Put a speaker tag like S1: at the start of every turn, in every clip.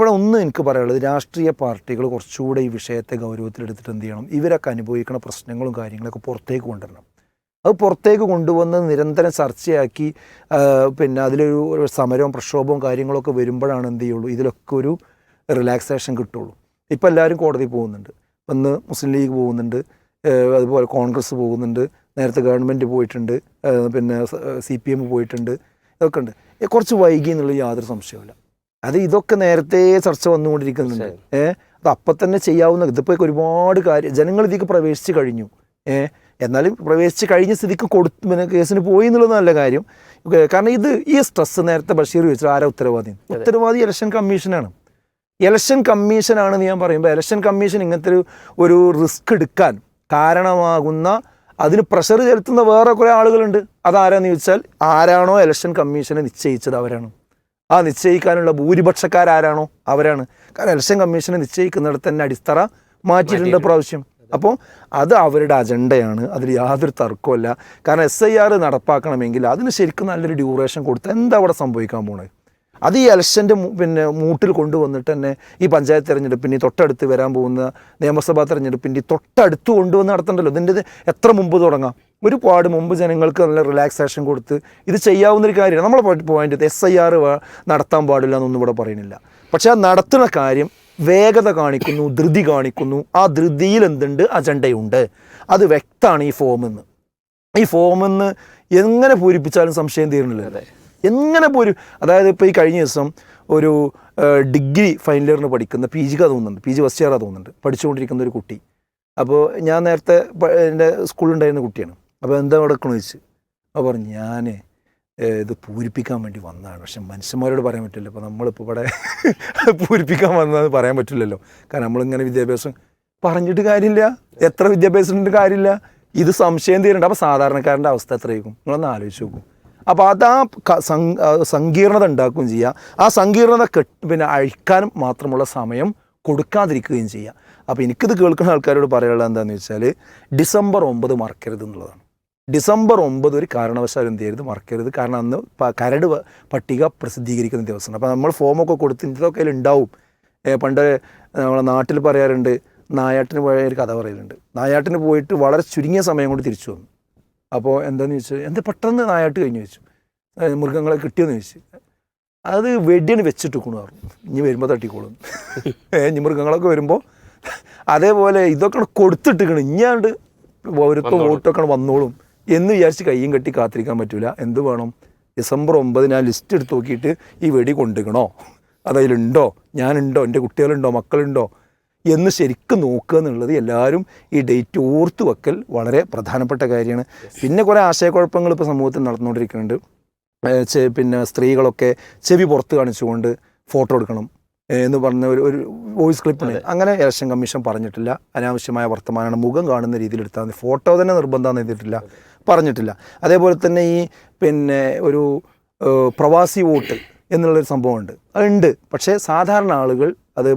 S1: ഇവിടെ ഒന്ന് എനിക്ക് പറയാനുള്ളത്. രാഷ്ട്രീയ പാർട്ടികൾ കുറച്ചുകൂടെ ഈ വിഷയത്തെ ഗൗരവത്തിലെടുത്തിട്ട് എന്ത് ചെയ്യണം? ഇവരൊക്കെ അനുഭവിക്കുന്ന പ്രശ്നങ്ങളും കാര്യങ്ങളൊക്കെ പുറത്തേക്ക് കൊണ്ടുവരണം. അത് പുറത്തേക്ക് കൊണ്ടുവന്ന് നിരന്തരം ചർച്ചയാക്കി പിന്നെ അതിലൊരു സമരവും പ്രക്ഷോഭവും കാര്യങ്ങളൊക്കെ വരുമ്പോഴാണ് എന്ത് ചെയ്യുള്ളൂ? ഇതിലൊക്കെ ഒരു റിലാക്സേഷൻ കിട്ടുള്ളൂ. ഇപ്പം എല്ലാവരും കോടതി പോകുന്നുണ്ട്. ഇന്ന് മുസ്ലിം ലീഗ് പോകുന്നുണ്ട്. അതുപോലെ കോൺഗ്രസ് പോകുന്നുണ്ട്. നേരത്തെ ഗവൺമെന്റ് പോയിട്ടുണ്ട്. പിന്നെ സി പി എം പോയിട്ടുണ്ട്. ഇതൊക്കെ ഉണ്ട്. കുറച്ച് വൈകി എന്നുള്ള യാതൊരു സംശയവുമില്ല. അത് ഇതൊക്കെ നേരത്തെ ചർച്ച വന്നുകൊണ്ടിരിക്കുന്നുണ്ട്. ഏഹ് അത് അപ്പം തന്നെ ചെയ്യാവുന്ന ഇതിപ്പോൾ ഒരുപാട് കാര്യം ജനങ്ങൾ ഇതിലേക്ക് പ്രവേശിച്ച് കഴിഞ്ഞു. ഏഹ് എന്നാലും പ്രവേശിച്ച് കഴിഞ്ഞ സ്ഥിതിക്ക് കൊടുത്തു പിന്നെ കേസിന് പോയി എന്നുള്ളത് നല്ല കാര്യം. കാരണം ഇത് ഈ സ്ട്രെസ് നേരത്തെ ബഷീർ ചോദിച്ചത് ആരാ ഉത്തരവാദി? ഉത്തരവാദി ഇലക്ഷൻ കമ്മീഷനാണ് ഇലക്ഷൻ കമ്മീഷനാണെന്ന് ഞാൻ പറയുമ്പോൾ ഇലക്ഷൻ കമ്മീഷൻ ഇങ്ങനത്തെ ഒരു ഒരു റിസ്ക് എടുക്കാൻ കാരണമാകുന്ന അതിന് പ്രഷർ ചെലുത്തുന്ന വേറെ കുറേ ആളുകളുണ്ട്. അതാരാന്ന് ചോദിച്ചാൽ ആരാണോ ഇലക്ഷൻ കമ്മീഷനെ നിശ്ചയിച്ചത് അവരാണ്. ആ നിശ്ചയിക്കാനുള്ള ഭൂരിപക്ഷക്കാരാരാണോ? അവരാണ്. കാരണം ഇലക്ഷൻ കമ്മീഷനെ നിശ്ചയിക്കുന്നിടത്ത് തന്നെ അടിത്തറ മാറ്റിയിട്ടുണ്ട് പ്രാവശ്യം. അപ്പോൾ അത് അവരുടെ അജണ്ടയാണ്. അതിൽ യാതൊരു തർക്കമല്ല കാരണം എസ് ഐ ആർ നടപ്പാക്കണമെങ്കിൽ അതിന് ശരിക്കും നല്ലൊരു ഡ്യൂറേഷൻ കൊടുത്ത് എന്താ അവിടെ സംഭവിക്കാൻ പോണത് അത് ഈ ഇലക്ഷന്റെ പിന്നെ മൂട്ടിൽ കൊണ്ടുവന്നിട്ട് തന്നെ ഈ പഞ്ചായത്ത് തെരഞ്ഞെടുപ്പിന്റെ തൊട്ടടുത്ത് വരാൻ പോകുന്ന നിയമസഭാ തെരഞ്ഞെടുപ്പിന്റെ തൊട്ടടുത്ത് കൊണ്ടുവന്ന് നടത്തണ്ടല്ലോ? ഇതിന്റെ എത്ര മുമ്പ് തുടങ്ങാം? ഒരുപാട് മുമ്പ് ജനങ്ങൾക്ക് നല്ല റിലാക്സേഷൻ കൊടുത്ത് ഇത് ചെയ്യാവുന്ന ഒരു കാര്യമാണ്. നമ്മളെ പോയിന്റ് എസ് ഐ ആർ നടത്താൻ പാടില്ല എന്നൊന്നും ഇവിടെ പറയുന്നില്ല. പക്ഷേ ആ നടത്തുന്ന കാര്യം വേഗത കാണിക്കുന്നു ധൃതി കാണിക്കുന്നു. ആ ധൃതിയിൽ എന്തുണ്ട്? അജണ്ടയുണ്ട്. അത് വ്യക്തമാണ് ഈ ഫോമെന്ന് ഈ ഫോമെന്ന് എങ്ങനെ പൂരിപ്പിച്ചാലും സംശയം തീരുന്നില്ല. അല്ലേ എങ്ങനെ പൂരി അതായത് ഇപ്പോൾ ഈ കഴിഞ്ഞ ദിവസം ഒരു ഡിഗ്രി ഫൈനൽ ഇയറിന് പഠിക്കുന്ന പി ജിക്ക് തോന്നുന്നുണ്ട്. പി ജി ഫസ്റ്റ് ഇയറാ തോന്നുന്നുണ്ട്. പഠിച്ചുകൊണ്ടിരിക്കുന്ന ഒരു കുട്ടി. അപ്പോൾ ഞാൻ നേരത്തെ എന്റെ എന്റെ സ്കൂളിലുണ്ടായിരുന്ന കുട്ടിയാണ്. അപ്പോൾ എന്താ നടക്കണമെന്ന് ചോദിച്ചു? അപ്പോൾ പറഞ്ഞു ഞാൻ ഇത് പൂരിപ്പിക്കാൻ വേണ്ടി വന്നതാണ്. പക്ഷെ മനുഷ്യന്മാരോട് പറയാൻ പറ്റില്ല. അപ്പോൾ നമ്മളിപ്പോൾ ഇവിടെ പൂരിപ്പിക്കാൻ വന്നതെന്ന് പറയാൻ പറ്റില്ലല്ലോ. കാരണം നമ്മളിങ്ങനെ വിദ്യാഭ്യാസം പറഞ്ഞിട്ട് കാര്യമില്ല. എത്ര വിദ്യാഭ്യാസം ഉണ്ട് കാര്യമില്ല. ഇത് സംശയം തീരണ്ട. അപ്പോൾ സാധാരണക്കാരന്റെ അവസ്ഥ എത്രയായിരിക്കും? നിങ്ങളൊന്ന് ആലോചിച്ച് നോക്കും. അപ്പോൾ അത് ആ സങ്കീർണത ഉണ്ടാക്കുകയും ചെയ്യുക ആ സങ്കീർണത കെട്ട് പിന്നെ അഴിക്കാനും മാത്രമുള്ള സമയം കൊടുക്കാതിരിക്കുകയും ചെയ്യുക അപ്പോൾ എനിക്കിത് കേൾക്കുന്ന ആൾക്കാരോട് പറയാനുള്ളത് എന്താണെന്ന് വെച്ചാൽ ഡിസംബർ ഒമ്പത് മറക്കരുത് എന്നുള്ളതാണ്. ഡിസംബർ ഒമ്പത് ഒരു കാരണവശാലും എന്ത് ചെയ്യരുത് മറക്കരുത്. കാരണം അന്ന് കരട് പട്ടിക പ്രസിദ്ധീകരിക്കുന്ന ദിവസമാണ്. അപ്പോൾ നമ്മൾ ഫോമൊക്കെ കൊടുത്ത് ഇതൊക്കെ ഉണ്ടാവും പണ്ട് നമ്മളെ നാട്ടിൽ പറയാറുണ്ട് നായാട്ടിന് പോയ ഒരു കഥ പറയലുണ്ട് നായാട്ടിന് പോയിട്ട് വളരെ ചുരുങ്ങിയ സമയം കൊണ്ട് തിരിച്ചു വന്നു. അപ്പോൾ എന്താണെന്ന് ചോദിച്ചു എന്താ പെട്ടെന്ന് നായാട്ട് കഴിഞ്ഞു? വെച്ചു മൃഗങ്ങളെ കിട്ടിയെന്ന് ചോദിച്ചു. അത് വെടിയാണ് വെച്ചിട്ടിക്കണു പറഞ്ഞു. ഇനി വരുമ്പോൾ തട്ടിക്കോളും. ഇനി മൃഗങ്ങളൊക്കെ വരുമ്പോൾ അതേപോലെ ഇതൊക്കെ കൊടുത്തിട്ടിക്കണം. ഇഞ്ഞാണ്ട് ഓരോരുത്തർ വോട്ടൊക്കെ വന്നോളും. എന്ന് വിചാരിച്ച് കയ്യും കെട്ടി കാത്തിരിക്കാൻ പറ്റില്ല എന്ത് വേണം? ഡിസംബർ ഒമ്പതിന് ആ ലിസ്റ്റ് എടുത്ത് നോക്കിയിട്ട് ഈ വെടി കൊണ്ടുക്കണോ അതതിലുണ്ടോ? ഞാനുണ്ടോ? എന്റെ കുട്ടികളുണ്ടോ? മക്കളുണ്ടോ? എന്ന് ശരിക്കും നോക്കുക എന്നുള്ളത് എല്ലാവരും ഈ ഡേറ്റ് ഓർത്ത് വെക്കൽ വളരെ പ്രധാനപ്പെട്ട കാര്യമാണ്. പിന്നെ കുറേ ആശയക്കുഴപ്പങ്ങൾ ഇപ്പോൾ സമൂഹത്തിൽ നടന്നുകൊണ്ടിരിക്കുന്നുണ്ട്. പിന്നെ സ്ത്രീകളൊക്കെ ചെവി പുറത്ത് കാണിച്ചുകൊണ്ട് ഫോട്ടോ എടുക്കണം. എന്ന് പറഞ്ഞ ഒരു ഒരു വോയിസ് ക്ലിപ്പിന് അങ്ങനെ ഇലക്ഷൻ കമ്മീഷൻ പറഞ്ഞിട്ടില്ല. അനാവശ്യമായ വർത്തമാനമാണ് മുഖം കാണുന്ന രീതിയിൽ എടുത്താൽ മതി. ഫോട്ടോ തന്നെ നിർബന്ധം ചെയ്തിട്ടില്ല പറഞ്ഞിട്ടില്ല. അതേപോലെ തന്നെ ഈ പിന്നെ ഒരു പ്രവാസി വോട്ട് എന്നുള്ളൊരു സംഭവമുണ്ട്. ഉണ്ട് പക്ഷേ സാധാരണ ആളുകൾ അത്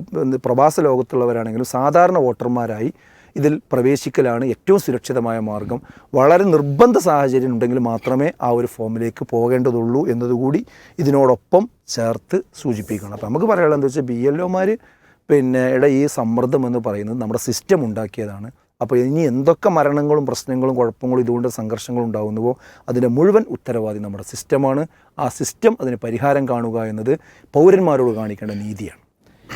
S1: പ്രവാസ ലോകത്തുള്ളവരാണെങ്കിലും സാധാരണ വോട്ടർമാരായി ഇതിൽ പ്രവേശിക്കലാണ് ഏറ്റവും സുരക്ഷിതമായ മാർഗം. വളരെ നിർബന്ധ സാഹചര്യം ഉണ്ടെങ്കിൽ മാത്രമേ ആ ഒരു ഫോമിലേക്ക് പോകേണ്ടതുള്ളൂ എന്നതുകൂടി ഇതിനോടൊപ്പം ചേർത്ത് സൂചിപ്പിക്കണം. അപ്പോൾ നമുക്ക് പറയാനുള്ളത് എന്താ വെച്ചാൽ ബി എൽ ഒമാർ പിന്നെ ഈ സമ്മർദ്ദം എന്ന് പറയുന്നത് നമ്മുടെ സിസ്റ്റം ഉണ്ടാക്കിയതാണ്. അപ്പോൾ ഇനി എന്തൊക്കെ മരണങ്ങളും പ്രശ്നങ്ങളും കുഴപ്പങ്ങളും ഇതുകൊണ്ട് സംഘർഷങ്ങളും ഉണ്ടാകുന്നുവോ അതിന്റെ മുഴുവൻ ഉത്തരവാദി നമ്മുടെ സിസ്റ്റമാണ്. ആ സിസ്റ്റം അതിന് പരിഹാരം കാണുക എന്നത് പൗരന്മാരോട് കാണിക്കേണ്ട നീതിയാണ്.